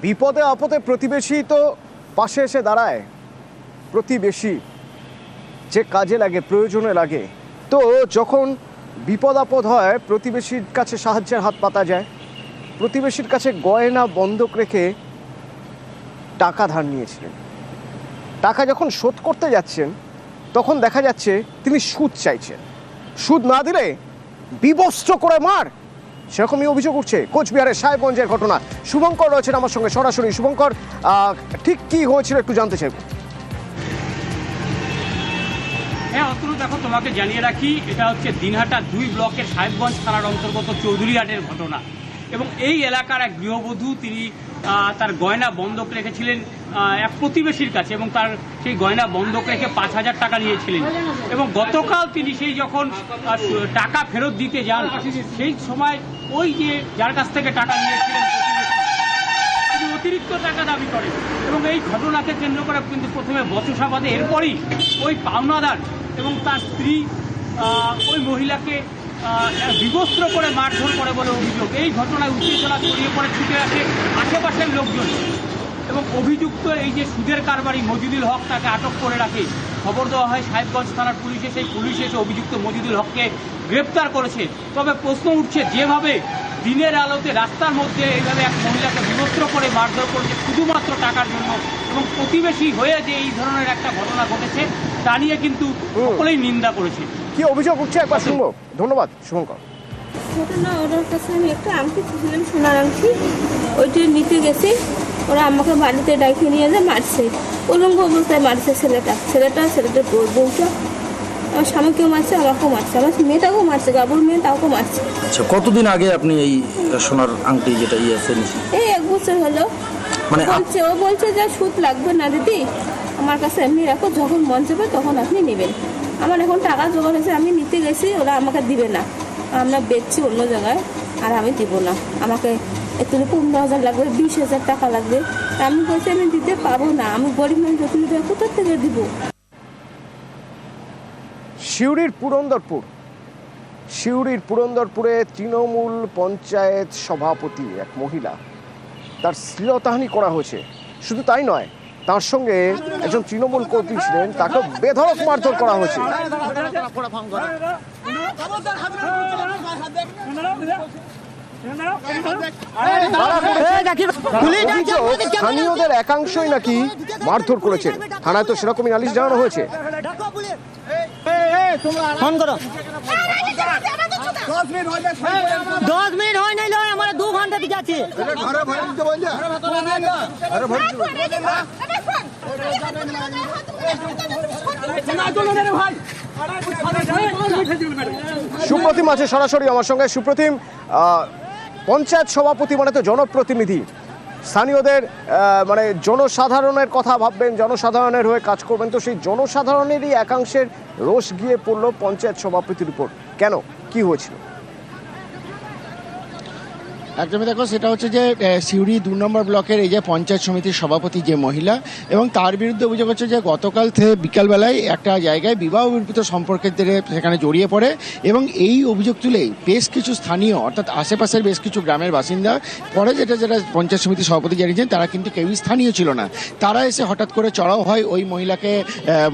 বিপদে আপদে প্রতিবেশী তো পাশে এসে দাঁড়ায়। প্রতিবেশী যে কাজে লাগে, প্রয়োজনে লাগে। তো যখন বিপদ আপদ হয়, প্রতিবেশীর কাছে সাহায্যের হাত পাতা যায়। প্রতিবেশীর কাছে গয়না বন্ধক রেখে টাকা ধার নিয়েছিলেন। টাকা যখন শোধ করতে যাচ্ছেন, তখন দেখা যাচ্ছে তিনি সুদ চাইছেন। সুদ না দিলে বিবস্ত্র করে মার। সেরকমই অভিযোগ উঠছে কোচবিহারের সাহেবগঞ্জের ঘটনা। শুভঙ্কর রয়েছেন আমার সঙ্গে সরাসরি। শুভঙ্কর ঠিক কি হয়েছিল একটু জানতে চাইব। হ্যাঁ অতনু, দেখো, তোমাকে জানিয়ে রাখি, এটা হচ্ছে দিনহাটা দুই ব্লকের সাহেবগঞ্জ থানার অন্তর্গত চৌধুরী হাটের ঘটনা। এবং এই এলাকার এক গৃহবধূ, তিনি তার গয়না বন্ধক রেখেছিলেন এক প্রতিবেশীর কাছে এবং তার সেই গয়না বন্ধক রেখে পাঁচ হাজার টাকা নিয়েছিলেন। এবং গতকাল তিনি সেই যখন টাকা ফেরত দিতে যান, সেই সময় ওই যে যার কাছ থেকে টাকা নিয়েছিলেন অতিরিক্ত টাকা দাবি করে এবং এই ঘটনাকে কেন্দ্র করে কিন্তু প্রথমে বচসা বাঁধে এরপরই ওই পাওনাদার এবং তার স্ত্রী ওই মহিলাকে বিবস্ত্র করে মারধর করে বলে অভিযোগ। এই ঘটনায় উত্তেজনা ছড়িয়ে পড়ে, ছুটে আসে আশেপাশের লোকজন। এবং অভিযুক্ত এই যে সুদের কারবারি, মজিদুল হক তাকে আটক করে রাখে। খবর দেওয়া হয়, সাহেবগঞ্জ থানার পুলিশে সেই পুলিশ এসে অভিযুক্ত মজিদুল হককে গ্রেপ্তার করেছে। তবে প্রশ্ন উঠছে, যেভাবে দিনের আলোতে রাস্তার মধ্যে এইভাবে এক মহিলাকে বিবস্ত্র করে মারধর করেছে, শুধুমাত্র টাকার জন্য এবং প্রতিবেশী হয়ে যে এই ধরনের একটা ঘটনা ঘটেছে তা নিয়ে কিন্তু সকলেই নিন্দা করেছে। কি অভিযোগ উঠছে? একবার শুনব। ধন্যবাদ শুভঙ্কর। ঘটনা ওদের কাছে আমি একটা আংটি ছিলাম সোনার আংটি। ওইটা নিতে গেছি। ওরা আমাকে বাড়িতে ডাইকে নিয়ে যায় মারছে। উলঙ্গ অবস্থায় মারছে ছেলেটা। ছেলেটা ছেলেটার বউ- বউটা। আমার স্বামীকেও মারছে আমাকেও মারছে। আমার মেয়েটাকেও মারছে গাবুর মেয়ে তাকেও মারছে। আচ্ছা কতদিন আগে আপনি এই সোনার আংটি যেটা ইয়ে নিয়েছেন? এই এক বছর হলো। মানে বলছে ও বলছে যে সুদ লাগবে না দিদি। আমার কাছে এমনি রাখো যখন মন চাবে তখন আপনি নেবেন। আমার এখন টাকা জোগাড় হয়েছে আমি নিতে গেছি ওরা আমাকে দিবে না। আমরা বেচছি অন্য জায়গায় আর আমি দিব না। আমাকে একটু পনেরো হাজার লাগবে বিশ হাজার টাকা লাগবে। আমি বলছি আমি দিতে পারব না আমি গরিব মানুষ তুমি কোথা থেকে দিব? সিউড়ির পুরন্দরপুর। সিউড়ির পুরন্দরপুরে তৃণমূল পঞ্চায়েত সভাপতি এক মহিলা। তার শ্লীলতাহানি করা হয়েছে। শুধু তাই নয়, তার সঙ্গে একজন তৃণমূল কর্মী ছিলেন, তাকে বেধড়ক মারধর করা হয়েছে। স্থানীয়দের একাংশই নাকি মারধর করেছেন। থানায় তো সেরকমই নালিশ জানানো হয়েছে। ফোন করো। দশ মিনিট হয় নাই লয় আমার দু ঘণ্টা দিকে আছে। সুপ্রতিম আছে সরাসরি আমার সঙ্গে। সুপ্রতিম পঞ্চায়েত সভাপতি মানে তো জনপ্রতিনিধি। স্থানীয়দের মানে জনসাধারণের কথা ভাববেন জনসাধারণের হয়ে কাজ করবেন। তো সেই জনসাধারণেরই একাংশের রোষ গিয়ে পড়ল পঞ্চায়েত সভাপতির উপর। কেন? কি হয়েছিল একদমই দেখো, সেটা হচ্ছে যে সিউড়ি দু নম্বর ব্লকের এই যে পঞ্চায়েত সমিতির সভাপতি যে মহিলা, এবং তার বিরুদ্ধে অভিযোগ হচ্ছে যে, গতকাল থেকে বিকালবেলায় একটা জায়গায় বিবাহ বিরোপিত সম্পর্কের জেরে সেখানে জড়িয়ে পড়ে, এবং এই অভিযোগ তুলেই বেশ কিছু স্থানীয়, অর্থাৎ আশেপাশের বেশ কিছু গ্রামের বাসিন্দা, পরে যেটা যেটা পঞ্চায়েত সমিতির সভাপতি জানিয়েছেন, তারা কিন্তু কেউই স্থানীয় ছিল না। তারা এসে হঠাৎ করে চড়াও হয় ওই মহিলাকে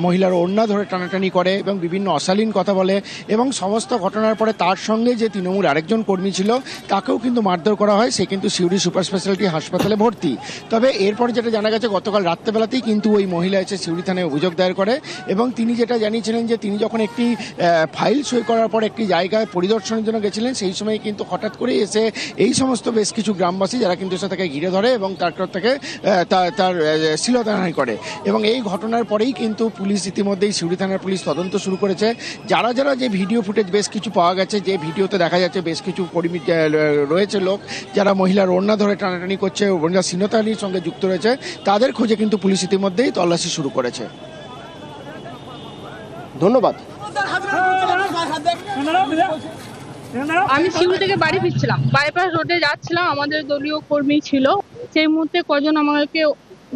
মহিলার ওড়না ধরে টানাটানি করে, এবং বিভিন্ন অশালীন কথা বলে, এবং সমস্ত ঘটনার পরে তার সঙ্গে যে তৃণমূল আরেকজন কর্মী ছিল, তাকেও কিন্তু মারধর করা হয় সে কিন্তু সিউড়ি সুপার স্পেশালিটি হাসপাতালে ভর্তি। তবে এরপর যেটা জানা গেছে গতকাল রাত্রেবেলাতেই কিন্তু ওই মহিলা এসে সিউড়ি থানায় অভিযোগ দায়ের করে এবং তিনি যেটা জানিয়েছিলেন যে তিনি যখন একটি ফাইল সই করার পর একটি জায়গায় পরিদর্শনের জন্য গেছিলেন সেই সময় কিন্তু হঠাৎ করে এসে এই সমস্ত বেশ কিছু গ্রামবাসী যারা কিন্তু এসে তাকে ঘিরে ধরে এবং তারপর থেকে আহ, তার শিলতাহানি করে। এবং এই ঘটনার পরেই কিন্তু পুলিশ ইতিমধ্যেই সিউড়ি থানার পুলিশ তদন্ত শুরু করেছে। যারা যারা যে ভিডিও ফুটেজ বেশ কিছু পাওয়া গেছে যে ভিডিওতে দেখা যাচ্ছে বেশ কিছু কর্মী রয়েছে লোক যারা মহিলার ওড়না ধরে টানাটানি করছে মহিলা শিলতাহানির সঙ্গে যুক্ত রয়েছে, তাদের খোঁজে কিন্তু পুলিশ ইতিমধ্যেই তল্লাশি শুরু করেছে। ধন্যবাদ। আমি শিউরি থেকে বাড়ি ফিরছিলাম। বাইপাস রোডে যাচ্ছিলাম, আমাদের দলীয় কর্মী ছিল। সেই মুহূর্তে কজন আমাকে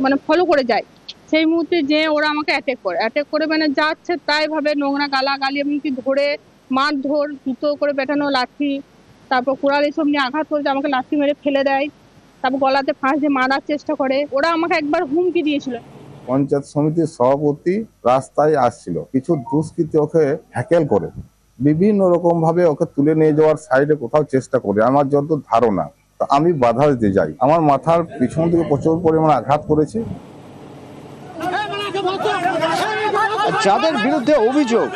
মানে ফলো করে যায়। সেই মুহূর্তে যে ওরা আমাকে অ্যাটাক করে। অ্যাটেক করে মানে যাচ্ছে তাই ভাবে নোংরা গালা গালি এমনকি ধরে মারধর, জুতো করে পেটানো লাঠি তারপর কোড়াল এসব নিয়ে আঘাত করেছে আমাকে লাঠি মেরে ফেলে দেয়। তারপর গলাতে ফাঁস দিয়ে মারার চেষ্টা করে। ওরা আমাকে একবার হুমকি দিয়েছিল। পঞ্চায়েত সমিতির সভাপতি রাস্তায় আসছিল। কিছু দুষ্কৃতী ওকে হ্যাকেল করে। বিভিন্ন রকম ভাবে ওকে তুলে নিয়ে যাওয়ার সাইডে কোথাও চেষ্টা করে। আমার যত ধারণা তা আমি বাধা দিতে যাই আমার মাথার পিছন থেকে প্রচুর পরিমাণ আঘাত করেছে। যাদের বিরুদ্ধে অভিযোগ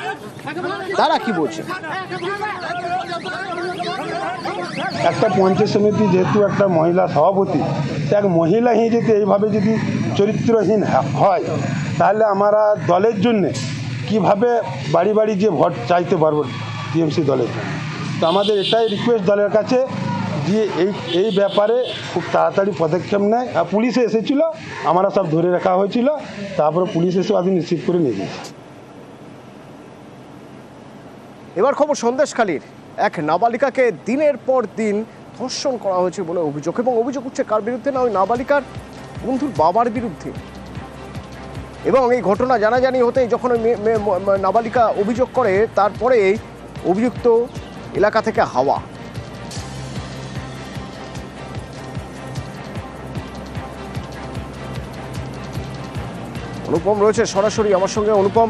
তারা কি বলছে? একটা পঞ্চায়েত সমিতি যেহেতু একটা মহিলা সভাপতি এক মহিলাহী যদি এইভাবে যদি চরিত্রহীন হয়, তাহলে আমরা দলের জন্যে কীভাবে বাড়ি বাড়ি যে ভোট চাইতে পারব টিএমসি দলের জন্য? তো আমাদের এটাই রিকোয়েস্ট দলের কাছে যে এই এই ব্যাপারে খুব তাড়াতাড়ি পদক্ষেপ নেয়। আর পুলিশে এসেছিল, আমরা সব ধরে রাখা হয়েছিল, তারপরে পুলিশ এসে আদিন রিসিভ করে নিয়ে গেছে। এবার খবর সন্দেশখালীর। এক নাবালিকাকে দিনের পর দিন ধর্ষণ করা হয়েছে বলে অভিযোগ এবং অভিযোগ উঠছে কার বিরুদ্ধে না, ওই নাবালিকার বন্ধুর বাবার বিরুদ্ধে। এবং এই ঘটনা জানাজানি হতেই যখন নাবালিকা অভিযোগ করে তারপরে অভিযুক্ত এলাকা থেকে হাওয়া। অনুপম রয়েছে সরাসরি আমার সঙ্গে। অনুপম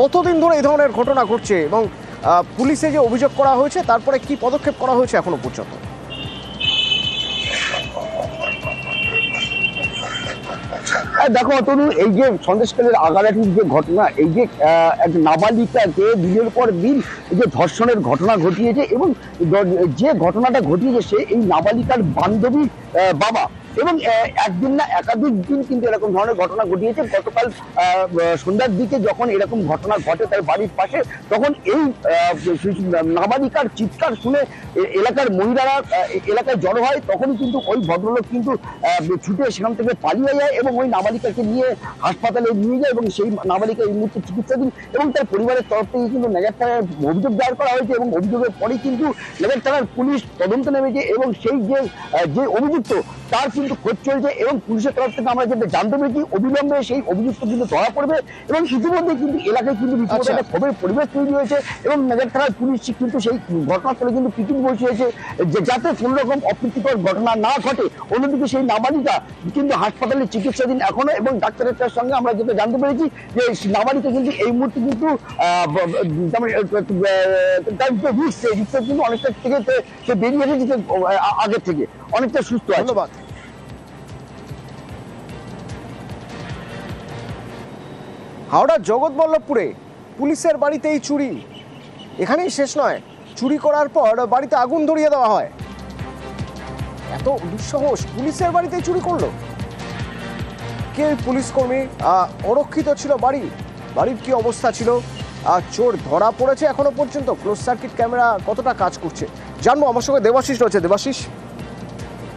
কতদিন ধরে এই ধরনের ঘটনা ঘটছে এবং পুলিশে যে অভিযোগ করা হয়েছে, তারপরে কি পদক্ষেপ করা হয়েছে এখনও পর্যন্ত? দেখো, অতনু, এই যে সন্দেশকালের আগালাটির যে ঘটনা, এই যে এক নাবালিকাকে দিনের পর দিন এই যে ধর্ষণের ঘটনা ঘটিয়েছে এবং যে ঘটনাটা ঘটিয়েছে সে এই নাবালিকার বান্ধবীর বাবা এবং একদিন না একাধিক দিন কিন্তু এরকম ধরনের ঘটনা ঘটিয়েছে। গতকাল সন্ধ্যার দিকে যখন এরকম ঘটনা ঘটে তার বাড়ির পাশে, তখন এই নাবালিকার চিৎকার শুনে এলাকার মহিলারা এলাকায় জড়ো হয় তখন কিন্তু ওই ভদ্রলোক কিন্তু ছুটে সেখান থেকে পালিয়ে যায় এবং ওই নাবালিকাকে নিয়ে হাসপাতালে নিয়ে যায় এবং সেই নাবালিকা এই মুহূর্তে চিকিৎসাধীন এবং তার পরিবারের তরফ থেকে কিন্তু নেজার থানায় অভিযোগ দায়ের করা হয়েছে এবং অভিযোগের পরেই কিন্তু নেজার থানার পুলিশ তদন্ত নেমেছে এবং সেই যে যে অভিযুক্ত তার কিন্তু খোঁজ চলছে এবং পুলিশের তরফ থেকে আমরা যেটা জানতে পেরেছি অবিলম্বে সেই অভিযুক্ত কিন্তু ধরা পড়বে এবং ইতিমধ্যে কিন্তু এলাকায় কিন্তু রীতিমতো আচ্ছা। একটা ক্ষোভের পরিবেশ তৈরি হয়েছে এবং নজর থানার পুলিশ কিন্তু সেই ঘটনাস্থলে কিন্তু পিকিং বসিয়েছে যে যাতে কোনো রকম অপ্রীতিকর ঘটনা না ঘটে। অন্যদিকে সেই নাবালিকা কিন্তু হাসপাতালে চিকিৎসাধীন এখনও এবং ডাক্তারের তার সঙ্গে আমরা যেটা জানতে পেরেছি যে নাবালিকা কিন্তু এই মুহূর্তে কিন্তু সেই রিক্সের কিন্তু অনেকটা থেকে সে- সে বেরিয়ে এসেছে আগের থেকে। অনেকটা সুস্থ আছে। ধন্যবাদ। হাওড়ার জগৎবল্লভপুরে পুলিশের বাড়িতেই চুরি। এখানেই শেষ নয়। চুরি করার পর বাড়িতে আগুন ধরিয়ে দেওয়া হয়। এত দুঃসাহস পুলিশের বাড়িতেই চুরি করল? কে পুলিশ কর্মী? অরক্ষিত ছিল বাড়ি? বাড়ির কি অবস্থা ছিল? আহ, চোর ধরা পড়েছে এখনও পর্যন্ত? ক্লোজ সার্কিট ক্যামেরা কতটা কাজ করছে? জানব। আমার সঙ্গে দেবাশিস রয়েছে। দেবাশিস?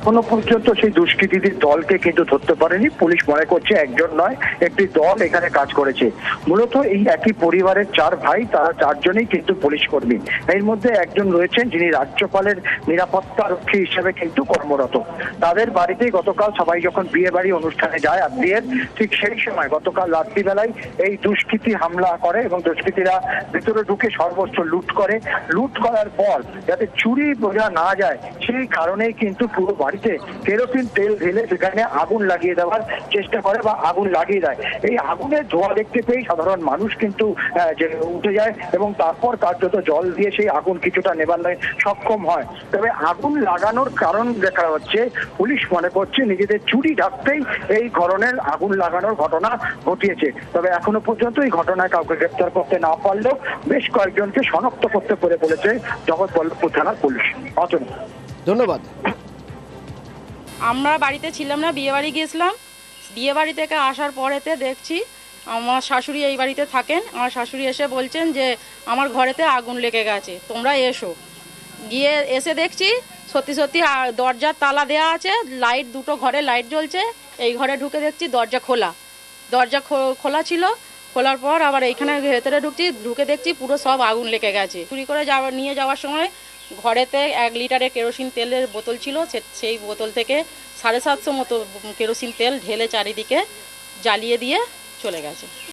এখনও পর্যন্ত সেই দুষ্কৃতীদের দলকে কিন্তু ধরতে পারেনি। পুলিশ মনে করছে একজন নয়, একটি দল এখানে কাজ করেছে। মূলত এই একই পরিবারের চার ভাই, তারা চারজনেই কিন্তু পুলিশ কর্মী। এর মধ্যে একজন রয়েছেন যিনি রাজ্যপালের নিরাপত্তা রক্ষী হিসেবে কিন্তু কর্মরত। তাদের বাড়িতে গতকাল সবাই যখন বিয়ে বাড়ি অনুষ্ঠানে যায় আত্মীয়ের, ঠিক সেই সময় গতকাল রাত্রিবেলায় এই দুষ্কৃতী হামলা করে এবং দুষ্কৃতীরা ভেতরে ঢুকে সর্বস্ব লুট করে। লুট করার পর যাতে চুরি বোঝা না যায়, সেই কারণেই কিন্তু পুরো বাড়িতে কেরোসিন তেল ঢেলে সেখানে আগুন লাগিয়ে দেওয়ার চেষ্টা করে বা আগুন লাগিয়ে দেয়। এই আগুনের ধোঁয়া দেখতে পেয়ে সাধারণ মানুষ কিন্তু উঠে যায় এবং তারপর কার্যত জল দিয়ে সেই আগুন কিছুটা নেবানোয় সক্ষম হয়। তবে আগুন লাগানোর কারণ দেখা হচ্ছে পুলিশ মনে করছে নিজেদের চুরি ঢাকতেই এই ধরনের আগুন লাগানোর ঘটনা ঘটিয়েছে। তবে এখনও পর্যন্ত এই ঘটনায় কাউকে গ্রেপ্তার করতে না পারলেও বেশ কয়েকজনকে শনাক্ত করতে পেরে বলেছে জগৎবল্লভপুর থানার পুলিশ। অচল ধন্যবাদ। আমরা বাড়িতে ছিলাম না, বিয়ে বাড়ি গিয়েছিলাম। বিয়ে বাড়ি থেকে আসার পরেতে দেখছি আমার শাশুড়ি এই বাড়িতে থাকেন। আমার শাশুড়ি এসে বলছেন যে, আমার ঘরেতে আগুন লেগে গেছে, তোমরা এসো। গিয়ে এসে দেখছি সত্যি সত্যি দরজার তালা দেওয়া আছে, লাইট দুটো ঘরে লাইট জ্বলছে। এই ঘরে ঢুকে দেখছি দরজা খোলা। দরজা খোলা ছিল। খোলার পর আবার এইখানে ভেতরে ঢুকছি, ঢুকে দেখছি পুরো সব আগুন লেগে গেছে। চুরি করে যাওয়া, নিয়ে যাওয়ার সময় ঘরেতে এক লিটারের কেরোসিন তেলের বোতল ছিল সেই বোতল থেকে সাড়ে সাতশো মতো কেরোসিন তেল ঢেলে চারিদিকে জ্বালিয়ে দিয়ে চলে গেছে।